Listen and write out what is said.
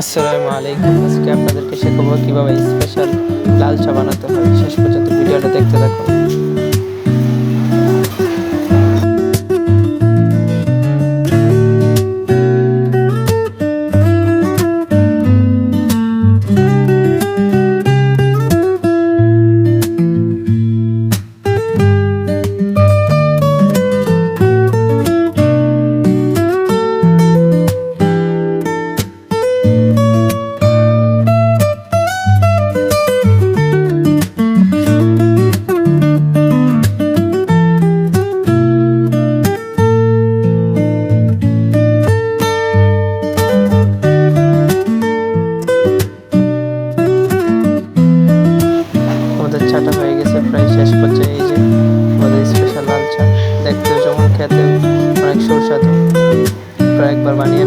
আসসালামু আলাইকুম। আজকে আপনাদেরকে শেখাবো কীভাবে স্পেশাল লাল চা বানাতে হয়। শেষ পর্যন্ত ভিডিওটা দেখতে থাকুন। চাটা হয়ে গেছে, প্রায় শেষ পর্যায়ে এই যে আমাদের স্পেশাল লাল চা। দেখতে যেমন খেতে অনেক সুস্বাদু। প্রায় একবার বানিয়ে